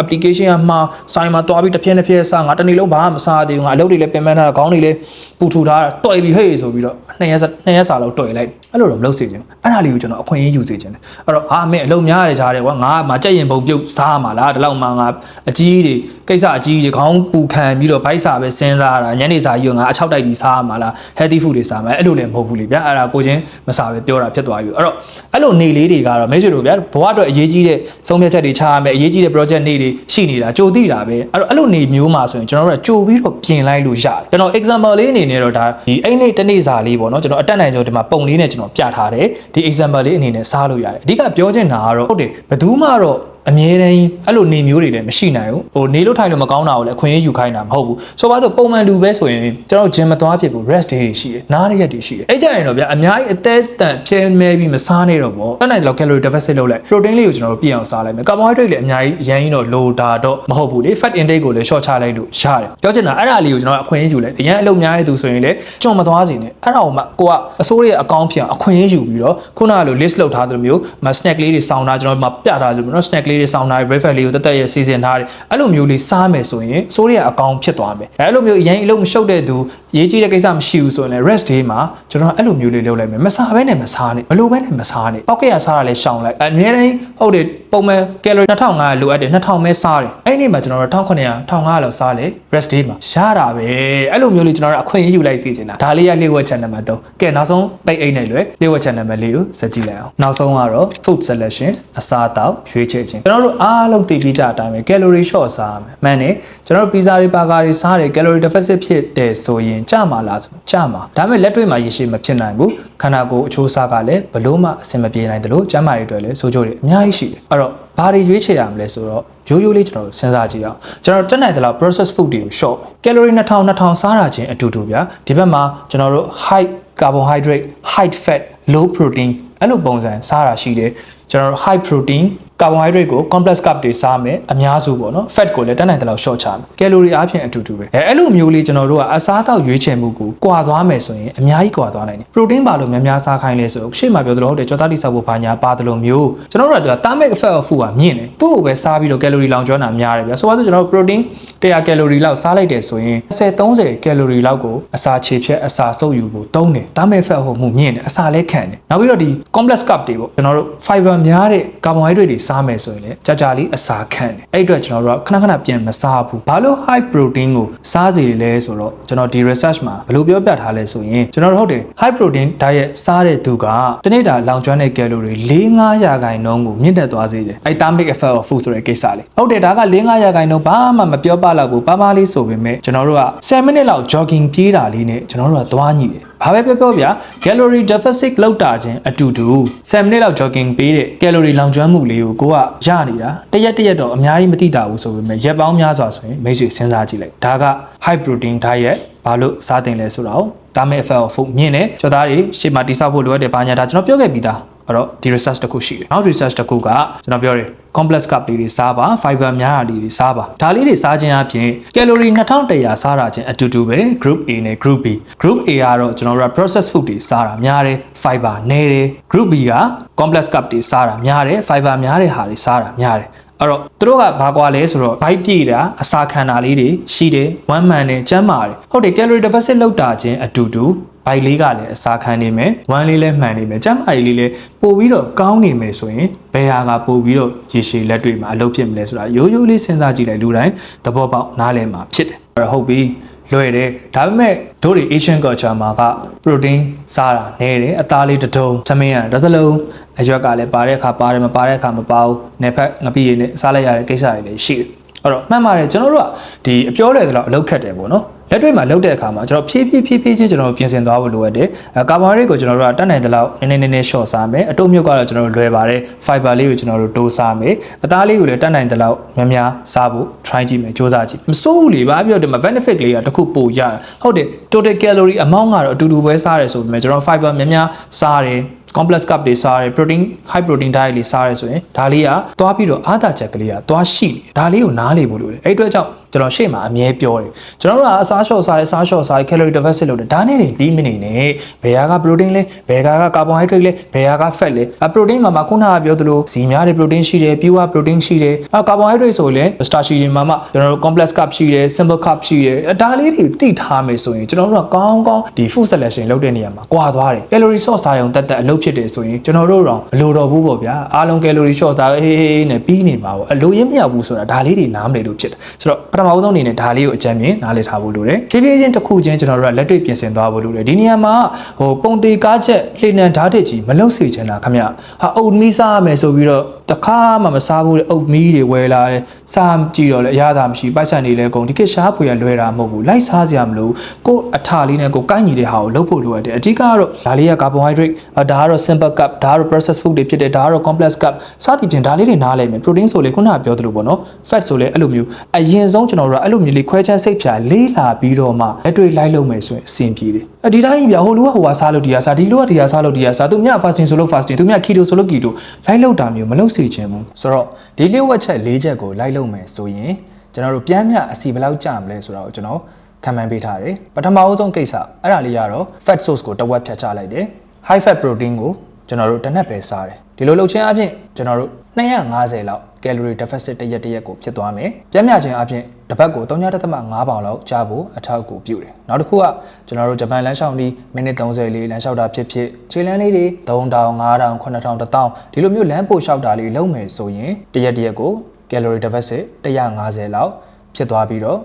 application ကမှာဆိုင်မှာတွားပြီးတစ်ဖြည်းတစ်ဖြည်းစားငါတနေ့လုံးဘာမှမစားသေးဘူးငါအလုပ်တွေလည်းပြင်ပန်းထားတာခေါင်းတွေလည်းပူထူထားတာတော်ပြီဟေ့ဆိုပြီးတော့နှစ်ရက်နှစ်ရက်စာလောက်တော်လိုက်အဲ့လိုတော့မလုပ်စေချင်ဘူးအဲ့ဒါလေးကိုကျွန်တော်အခွင့်အရေးယူစေချင်တယ်အဲ့တော့ဟာမင်းအလုပ်များရကြတယ်ကွာငါမှကြက်ရင်ပုံပြုတ်စားမှာလားဒီလောက်မှငါအကြီးတွေကိစ္စအကြီးတွေခေါင်းပူခံပြီးတော့ဘိုက်စာပဲစဉ်းစားတာညနေစာကြီးကငါအချောက်တိုက်ကြီးစားမှာလား healthy food တွေစားမှာအဲ့လိုလည်းမဟုတ်ဘူးလေဗျာအဲ့ဒါကိုချင်းမစားပဲပြောတာဖြစ်သွားပြီအဲ့တော့အဲ့လိုနေလေးတွေကတော့မိတ်ဆွေတို့ဗျာဘဝအတွက်အရေးကြီးတဲ့ဆုံးဖြတ်ချက်တွေချရမယ်အရေးကြီးတဲ့ project နေတွေရှိနေတာကြိုသိတာပဲအဲ့တော့အဲ့လိုနေမျိုးမှာဆိုရင်ကျွန်တော်တို့ကကြိုပြီးတော့ပြင်လိုက်လို့ရတယ်ကျွန်တော် example လေးအနေနဲ့တော့ဒါဒီအဲ့နေ့တစ်နေ့စာလေးပေါ့နော်ကျွန်တော်အတက်နိုင်ဆုံးဒီမှာပုံလေးနဲ့ကျွန်တော်ပြထားတယ်ဒီ example လေးအနေနဲ့စားလို့ရတယ်အဓိကပြောချင်တာကတော့ဟုတ်တယ်ဘယ်သူမှတော့ အမြဲတမ်းအဲ့လိုနေမျိုးတွေလည်းမရှိနိုင်ဘူးဟိုနေလို့ထိုင်လို့မကောင်းတာကိုလည်းအခွင့်အရေးယူခိုင်းတာမဟုတ်ဘူးဆိုပါတော့ပုံမှန်လူပဲဆိုရင်ကျွန်တော်ဂျင်မသွားဖြစ်ဘူး rest day တွေရှိတယ်နားရက်တွေရှိတယ်အဲ့ကြရင်တော့ဗျာအများကြီးအသက်တန်ဖြဲမဲပြီးမစားနေတော့ပေါ့တတ်နိုင်တော့ calorie deficit လုပ်လိုက် protein လေးကိုကျွန်တော်တို့ပြည့်အောင်စားလိုက်မယ် carbohydrate လည်းအများကြီးအရင်ကြီးတော့လိုတာတော့မဟုတ်ဘူးလေ fat intake ကိုလည်း short ချလိုက်လို့ရတယ်ပြောချင်တာအဲ့ဒါလေးကိုကျွန်တော်အခွင့်အရေးယူလိုက်အရင်အလုပ်များတဲ့သူဆိုရင်လည်းကြုံမသွားစေနဲ့အဲ့ဒါကိုမှကိုကအစိုးရရဲ့အကောင့်ဖြစ်အောင်အခွင့်အရေးယူပြီးတော့ခုနကလို list လုပ်ထားသလိုမျိုး snack လေးတွေစောင်းတာကျွန်တော်တို့မှပြထားသလိုမျိုးနော် snack လေးတွေစောင်းတာ breakfast လေးကိုတက်တက်ရဲ့စီစဉ်ထားတယ်အဲ့လိုမျိုးလေးစားမယ်ဆိုရင်စိုးရအကောင်ဖြစ်သွားမယ်အဲ့လိုမျိုးအရင်အလုပ်မရှုပ်တဲ့သူရေးကြီးတဲ့ကိစ္စမရှိဘူးဆိုရင်လည်း rest day မှာကျွန်တော်အဲ့လိုမျိုးလေးလုပ်လိုက်မယ်မစားဘဲနဲ့မစားနဲ့ဘလို့ဘဲနဲ့မစားနဲ့ပောက်ကရစားတာလည်းရှောင်လိုက်အများတိုင်းဟုတ်တယ်ပုံမှန် calorie 2500လိုအပ်တယ်2000ပဲစားတယ်အဲ့ဒီမှာကျွန်တော်တို့1900 1500လောက်စားလေ rest day မှာရတာပဲအဲ့လိုမျိုးလေးကျွန်တော်တို့အခွင့်အရေးယူလိုက်စီချင်တာဒါလေးရလျှို့ဝှက်ချက်နံပါတ်3ကဲနောက်ဆုံးပိတ်အိတ်နဲ့လွယ်လျှို့ဝှက်ချက်နံပါတ်4ကိုစကြည့်လိုက်အောင်နောက်ဆုံးကတော့ food selection အစားအသောက်ရွေးချယ်ခြင်းကျွန်တော်တို့အားလုံးသိပြီးကြတဲ့အတိုင်းပဲ calorie short စားရမယ်မှန်တယ်ကျွန်တော်တို့ pizza တွေ burger တွေစားတယ် calorie deficit ဖြစ်တယ်ဆိုရင်ကြမှာလားဆိုကြမှာဒါပေမဲ့လက်တွေ့မှာရရှိမဖြစ်နိုင်ဘူးခန္ဓာကိုယ်အချိုးအစားကလည်းဘလို့မှအဆင်မပြေနိုင်တယ်လို့ကျန်းမာရေးအတွက်လည်းဆိုးကျိုးတွေအများကြီးရှိတယ်အဲ့တော့ဘာတွေရွေးချယ်ရမလဲဆိုတော့ရိုးရိုးလေးကျွန်တော်တို့စဉ်းစားကြည့်အောင်ကျွန်တော်တက်နိုင်တဲ့လောက် process food တွေကို short ပဲ calorie 2000 2000စားတာချင်းအတူတူဗျာဒီဘက်မှာကျွန်တော်တို့ high carbohydrate high fat low protein အဲ့လိုပုံစံစားတာရှိတယ်ကျွန်တော်တို့ high protein carbohydrate ကို complex carb တွေစားမယ်အများစုပေါ့နော် fat ကိုလည်းတက်နိုင်တဲ့လောက် short ချမယ် calorie အပြင်အတူတူပဲအဲအဲ့လိုမျိုးလေးကျွန်တော်တို့ကအစားအသောက်ရွေးချယ်မှုကိုကွာသွားမယ်ဆိုရင်အများကြီးကွာသွားနိုင်တယ် protein ပါလို့များများစားခိုင်းလဲဆိုရှေ့မှာပြောသလိုဟုတ်တယ်ကြောသားတိဆောက်ဖို့ဘာညာပါတယ်လို့မျိုးကျွန်တော်တို့က thermic effect of food ကမြင့်တယ်သူ့ကိုပဲစားပြီးတော့ calorie လောင်ကျွမ်းတာများတယ်ဗျာဆိုတော့ကျွန်တော်တို့ protein 100 calorie လောက်စားလိုက်တယ်ဆိုရင်10 30 calorie လောက်ကိုအစာခြေဖြတ်အစာစုပ်ယူဖို့သုံးတယ် thermic effect ဟိုမှုမြင့်တယ်အစာလည်းခံတယ်နောက်ပြီးတော့ဒီ complex carb တွေပေါ့ကျွန်တော်တို့ fiber များတဲ့ carbohydrate တွေစားမယ်ဆိုရင်လည်းကြာကြာလေးအစာခံတယ်အဲ့အတွက်ကျွန်တော်တို့ကခဏခဏပြန်မစားဘူးဘာလို့ high protein ကိုစားစီလဲဆိုတော့ကျွန်တော်ဒီ research မှာဘယ်လိုပြောပြထားလဲဆိုရင်ကျွန်တော်တို့ဟုတ်တယ် high protein diet စားတဲ့သူကတနေ့တာလောင်ကျွမ်းတဲ့ calorie 4-5ရာခိုင်နှုန်းကိုမြင့်တက်သွားစေတယ်အဲ့ thermic effect of food ဆိုတဲ့ကိစ္စလေးဟုတ်တယ်ဒါက4-5ရာခိုင်နှုန်းဘာမှမပြောပလောက်ဘူးပါးပါးလေးဆိုပေမဲ့ကျွန်တော်တို့က10မိနစ်လောက် jogging ပြေးတာလေးနဲ့ကျွန်တော်တို့ကသွားညိတယ် ဘာပဲပြောပြောဗျာ calorie deficit လောက်တာချင်းအတူတူ10မိနစ်လောက် jogging ပေးတဲ့ calorie လောင်ကျွမ်းမှုလေးကိုကိုကရနေတာတရက်တရက်တော့အများကြီးမသိတာဘူးဆိုပေမဲ့ရက်ပေါင်းများစွာဆိုရင်မိတ်ဆွေစဉ်းစားကြည့်လိုက်ဒါက high protein diet ဘာလို့စားတင်လဲဆိုတော့ဒါမဲ့ effect of food မြင်တယ်ကြောသားတွေရှေ့မှာတိဆောက်ဖို့လိုအပ်တယ်ဘာညာဒါကျွန်တော်ပြောခဲ့ပြီးသား အဲ့တော့ဒီ research တစ်ခုရှိတယ်နောက် research တစ်ခုကကျွန်တော်ပြောတယ် complex carb လေးတွေစားပါ fiber များတာလေးတွေစားပါဒါလေးတွေစားခြင်းအပြင် calorie 2100စားတာချင်းအတူတူပဲ group A နဲ့ group B group A ကတော့ကျွန်တော်တို့က processed food တွေစားတာများတယ် fiber နည်းတယ် group B က complex carb တွေစားတာများတယ် fiber များတဲ့ဟာတွေစားတာများတယ်အဲ့တော့သူတို့ကဘာကွာလဲဆိုတော့ bite ပြည့်တာအစာခံတာလေးတွေရှိတယ် one man နဲ့ကျန်းမာတယ်ဟုတ်တယ် calorie deficit လောက်တာချင်းအတူတူ ဘိုက်လေးကလည်းအစာခံနေမယ်ဝမ်းလေးလည်းမှန်နေမယ်ကျန်းမာရေးလေးလည်းပို့ပြီးတော့ကောင်းနေမယ်ဆိုရင်ဘယ်ဟာကပို့ပြီးတော့ရေရှည်လက်တွေ့မှာအလုပ်ဖြစ်မလဲဆိုတာရိုးရိုးလေးစဉ်းစားကြည့်လိုက်လူတိုင်းသဘောပေါက်နားလည်မှာဖြစ်တယ်အဲ့တော့ဟုတ်ပြီလွယ်တယ်ဒါပေမဲ့တို့တွေ Asian culture မှာက protein စားတာနေတယ်အသားလေးတစ်ထုံသမင်းရတစ်စလုံးအရွက်ကလည်းပါတဲ့အခါပါတယ်မပါတဲ့အခါမပါဘူးနေဖက်ငပိရည်နဲ့စားလိုက်ရတဲ့ကိစ္စတွေလည်းရှိတယ်အဲ့တော့မှန်ပါတယ်ကျွန်တော်တို့ကဒီအပြောလဲတော့အလုပ်ခက်တယ်ပေါ့နော် လက်တွေ့မှာလုပ်တဲ့အခါမှာကျွန်တော်ဖြည်းဖြည်းဖြည်းဖြည်းချင်းကျွန်တော်တို့ပြင်ဆင်သွားဖို့လိုအပ်တယ်အဲကာဗွန်ဟိုက်ကိုကျွန်တော်တို့ကတတ်နိုင်တဲ့လောက်နည်းနည်းနည်းနည်း short စားမယ်အတုံးမြုပ်ကတော့ကျွန်တော်တို့လွယ်ပါတယ် fiber လေးကိုကျွန်တော်တို့တိုးစားမယ်အသားလေးကိုလည်းတတ်နိုင်တဲ့လောက်များများစားဖို့ try ကြည့်မယ်စူးစမ်းကြည့်မစိုးဘူးလေဘာပြောတယ်မှာ benefit လေးကတစ်ခုပိုရတာဟုတ်တယ် total calorie amount ကတော့အတူတူပဲစားရတယ်ဆိုပေမဲ့ကျွန်တော် fiber များများစားတယ် complex carb တွေစားရဲ protein high protein diet တွေစားရဲဆိုရင်ဒါလေးကသွားပြီးတော့အားသာချက်ကလေးကသွားရှိတယ်ဒါလေးကိုနားလေဖို့လိုတယ်အဲ့အတွက်ကြောင့် ကျွန်တော်ရှေ့မှာအမြဲပြောတယ်ကျွန်တော်တို့ကအစားလျှော့စားရဲစားလျှော့စားရဲ calorie deficit လုပ်တယ်ဒါနဲ့နေပြီးမနေနဲ့ဘယ်ဟာက protein လဲဘယ်ဟာက carbohydrate လဲဘယ်ဟာက fat လဲအ protein မှာမှခုနကပြောသလိုဇီများတဲ့ protein ရှိတယ် pure protein ရှိတယ်အ carbohydrate ဆိုရင် starchy တွေမှာမှကျွန်တော်တို့ complex carb ရှိတယ် simple carb ရှိတယ်ဒါလေးတွေသိထားမယ်ဆိုရင်ကျွန်တော်တို့ကကောင်းကောင်းဒီ food selection လုပ်တဲ့နေရာမှာကွာသွားတယ် calorie short စားရုံတက်တက်အလုပ်ဖြစ်တယ်ဆိုရင်ကျွန်တော်တို့တော့မလိုတော့ဘူးပေါ့ဗျာအားလုံး calorie short စားဟေးဟေးနဲ့ပြီးနေမှာပေါ့အလိုရင်းမရဘူးဆိုတာဒါလေးတွေနားမလည်လို့ဖြစ်တယ်ဆိုတော့ပထမဦးဆုံးအနေနဲ့ဒါလေးကိုအကြံမြင်နားလည်ထားဖို့လိုတယ်ဖြည်းဖြည်းချင်းတစ်ခုချင်းကျွန်တော်တို့ကလက်တွေ့ပြင်ဆင်သွားဖို့လိုတယ်ဒီနေရာမှာဟိုပုံသေးကားချက်လှေနံဓာတ်တစ်ကြီးမလုံစေချင်တာခမဟာအုတ်မီးစားရမယ်ဆိုပြီးတော့တခါမှမစားဘူးတဲ့အုတ်မီးတွေဝယ်လာတယ်စားကြည့်တော့လည်းအရသာမရှိပိုက်ဆံတွေလည်းကုန်ဒီခေတ်ရှားဖွေရလွယ်တာမဟုတ်ဘူးလိုက်စားစရာမလိုကိုယ်အထာလေးနဲ့ကိုယ်ကိုက်ညီတဲ့ဟာကိုလုပ်ဖို့လိုအပ်တယ်အဓိကကတော့ဒါလေးက carbohydrate ဒါကတော့ simple carb ဒါကတော့ processed food တွေဖြစ်တယ်ဒါကတော့ complex carb စသည်ဖြင့်ဒါလေးတွေနားလည်မယ် protein ဆိုလေခုနကပြောသလိုပေါ့နော် fat ဆိုလေအဲ့လိုမျိုးအရင်ဆုံးကျွန်တော်တို့ကအဲ့လိုမျိုးလေးခွဲခြမ်းစိတ်ဖြာလေးလာပြီးတော့မှလက်တွေ့လိုက်လုပ်မယ်ဆိုရင်အဆင်ပြေတယ်အဒီတိုင်းကြီးဗျဟိုလူကဟိုကစားလို့ဒီကစားဒီလူကဒီကစားလို့ဒီကစားသူမြ fasting ဆိုလို့ fasting သူမြ keto ဆိုလို့ keto လိုက်လုပ်တာမျိုးမလုပ်စေချင်ဘူးဆိုတော့ဒီလျှို့ဝှက်ချက်၄ချက်ကိုလိုက်လုပ်မယ်ဆိုရင်ကျွန်တော်တို့ပြန်မြအစီဘယ်လောက်ကြာမလဲဆိုတော့ကျွန်တော်ခံမှန်းပေးထားတယ်ပထမအဆုံးကိစ္စအဲ့ဒါလေးကတော့ fat source ကိုတစ်ဝက်ဖြတ်ချလိုက်တယ် high fat protein ကို ကျွန်တော်တို့တစ်နက်ပဲစားတယ်ဒီလိုလုပ်ခြင်းအပြင်ကျွန်တော်တို့250လောက် calorie deficit တစ်ရက်တစ်ရက်ကိုဖြစ်သွားမယ်။ပြန်မြခြင်းအပြင်တစ်ပတ်ကို3.5ပေါင်လောက်ကျဖို့အထောက်အကူပြုတယ်။နောက်တစ်ခုကကျွန်တော်တို့ဂျပန်လမ်းလျှောက်ဒီမိနစ်30လေးလမ်းလျှောက်တာဖြစ်ဖြစ်ခြေလမ်းလေးတွေ3000 5000 9000 1000ဒီလိုမျိုးလမ်းပို့လျှောက်တာလေးလုပ်မယ်ဆိုရင်တစ်ရက်တစ်ရက်ကို calorie deficit 150လောက်ဖြစ်သွားပြီးတော့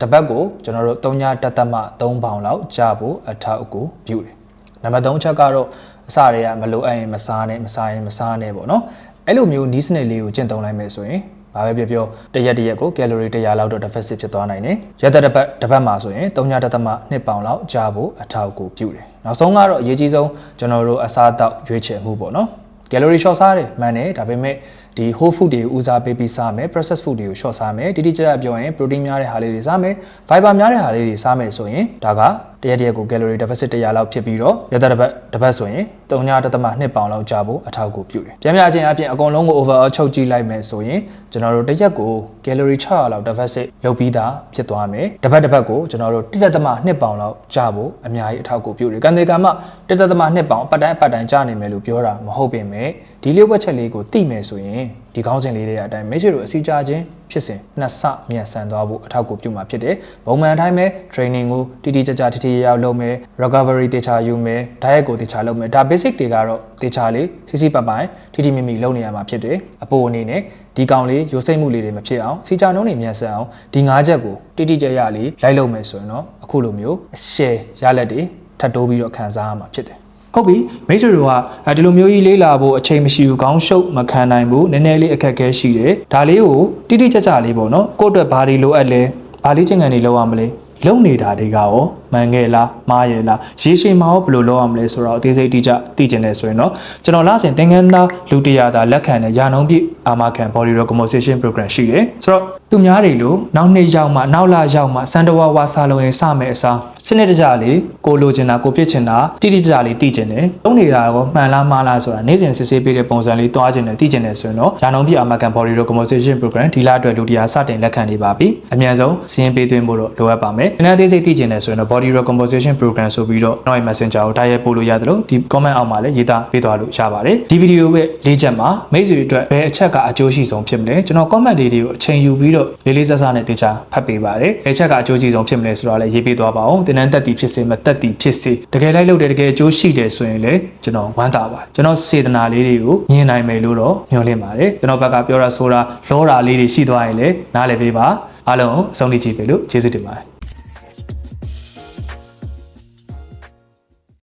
တစ်ပတ်ကိုကျွန်တော်တို့3.3ပေါင်လောက်ကျဖို့အထောက်အကူပြုတယ်။နံပါတ်3ချက်ကတော့ အစတွေကမလိုအပ်ရင်မစားနဲ့မစားရင်မစားနဲ့ပေါ့နော်အဲ့လိုမျိုးနီးစနစ်လေးကိုကျင့်သုံးလိုက်မယ်ဆိုရင်ဘာပဲပြောပြောတရက်တရက်ကို calorie 100လောက်တော့ deficit ဖြစ်သွားနိုင်တယ်ရက်သက်တစ်ပတ်တစ်ပတ်မှာဆိုရင်3.2ပေါင်လောက်ကြာဖို့အထောက်အကူပြုတယ်နောက်ဆုံးကတော့အရေးကြီးဆုံးကျွန်တော်တို့အစားအသောက်ရွေးချယ်မှုပေါ့နော် calorie short စားတယ်မှန်တယ်ဒါပေမဲ့ ဒီ whole food တွေကိုဦးစားပေးပြီးစားမယ် processed food တွေကို short စားမယ်တိတိကျကျပြောရင် protein များတဲ့ဟာလေးတွေစားမယ် fiber များတဲ့ဟာလေးတွေစားမယ်ဆိုရင်ဒါကတရက်တရက်ကို calorie deficit 100လောက်ဖြစ်ပြီးတော့ရက်သက်တစ်ပတ်တစ်ပတ်ဆိုရင်3.2ပေါင်လောက်ကြာဖို့အထောက်အကူပြုတယ်ပြန်ပြခြင်းအပြင်အကုန်လုံးကို overall ချုပ်ကြည့်လိုက်မယ်ဆိုရင်ကျွန်တော်တို့တစ်ရက်ကို calorie 600လောက် deficit လုပ်ပြီးသားဖြစ်သွားမယ်တစ်ပတ်တစ်ပတ်ကိုကျွန်တော်တို့1.2ပေါင်လောက်ကြာဖို့အများကြီးအထောက်အကူပြုတယ်ကန်တေကာမ1.2ပေါင်အပတ်တိုင်းအပတ်တိုင်းကြာနေမယ်လို့ပြောတာမဟုတ်ပင်မဲ့ ဒီလေးဝက်ချက်လေးကိုသိမယ်ဆိုရင်ဒီခေါင်းစဉ်လေးတွေအတိုင်းမိတ်ဆွေတို့အစီအကြခြင်းဖြစ်စဉ်နှစ်ဆမြန်ဆန်သွားဖို့အထောက်အကူပြုမှာဖြစ်တယ်။ပုံမှန်အတိုင်းပဲ training ကိုတိတိကျကျထိထိရောက်လုပ်မယ် recovery တေချာယူမယ် diet ကိုတေချာလုပ်မယ်ဒါ basic တွေကတော့တေချာလေးစီစီပတ်ပိုင်းထိထိမိမိလုပ်နေရမှာဖြစ်တယ်။အပိုအနေနဲ့ဒီကောင်လေးရိုးစိတ်မှုလေးတွေမဖြစ်အောင်စီချာနှုံးတွေမြန်ဆန်အောင်ဒီ၅ချက်ကိုတိတိကျကျလေးလိုက်လုပ်မယ်ဆိုရင်တော့အခုလိုမျိုး share ရလက်တွေထပ်တိုးပြီးတော့ခံစားရမှာဖြစ်တယ်။ ဟုတ်ပြီမိတ်ဆွေတို့ကဒီလိုမျိုးကြီးလေးလာဖို့အချိန်မရှိဘူးခေါင်းရှုပ်မခံနိုင်ဘူးနည်းနည်းလေးအခက်အခဲရှိတယ်ဒါလေးကိုတိတိကျကျလေးပေါ့နော်ကိုယ့်အတွက်ဘာတွေလိုအပ်လဲဘာလေးချင်းကန်တွေလောက်ရမလဲလုံနေတာတွေကရော မမှန်ခဲ့လားမှားရလားရေရှည်မှာရောဘယ်လိုလုပ်ရမလဲဆိုတော့အသေးစိတ်တိကျသိကျင်တယ်ဆိုရင်တော့ကျွန်တော်လာစဉ်သင်္ကန်းသားလူတရာသာလက်ခံတဲ့ယာနှုံးပြည့်အာမခံ body recomposition program ရှိတယ်ဆိုတော့သူများတွေလို့နောက်နှစ်ရောက်မှနောက်လရောက်မှစံတဝါဝါစာလုံးရင်စမယ်အစားစနစ်တကျလေးကိုလိုချင်တာကိုဖြစ်ချင်တာတိတိကျကျလေးသိကျင်တယ်တုံးနေတာရောမှန်လားမှားလားဆိုတာနေ့စဉ်စစ်ဆေးပေးတဲ့ပုံစံလေးတွားကျင်တယ်သိကျင်တယ်ဆိုရင်တော့ယာနှုံးပြည့်အာမခံ body recomposition program ဒီလအတွက်လူတရာစတင်လက်ခံနေပါပြီအမြန်ဆုံးစီးရင်ပေးသွင်းဖို့တော့လိုအပ်ပါမယ်။အနည်းသေးစိတ်သိကျင်တယ်ဆိုရင်တော့ body recomposition program ဆိုပြီးတော့ကျွန်တော်ရဲ့ messenger ကိုတိုက်ရိုက်ပို့လို့ရတယ်လို့ဒီ comment အောက်မှာလည်းရေးသားပေးသွားလို့ရပါတယ်။ဒီဗီဒီယိုရဲ့လေးချက်မှာမိတ်ဆွေတွေအတွက်ဘယ်အချက်ကအကျိုးရှိဆုံးဖြစ်မလဲကျွန်တော် comment လေးတွေကိုအချိန်ယူပြီးတော့လေးလေးစားစားနဲ့တေချာဖတ်ပေးပါတယ်။ဘယ်ချက်ကအကျိုးရှိဆုံးဖြစ်မလဲဆိုတော့လည်းရေးပေးသွားပါအောင်။တင်တန်းတက်တီဖြစ်စေမတက်တီဖြစ်စေတကယ်လိုက်လို့တယ်တကယ်အကျိုးရှိတယ်ဆိုရင်လည်းကျွန်တော်ဝမ်းသာပါတယ်။ကျွန်တော်စေတနာလေးတွေကိုမြင်နိုင်မယ်လို့တော့မျှော်လင့်ပါတယ်။ကျွန်တော်ဘက်ကပြောတာဆိုတာလောတာလေးတွေရှိသွားရင်လည်းနားလည်ပေးပါ။အားလုံးအဆုံးထိကြည့်ပေးလို့ကျေးဇူးတင်ပါတယ်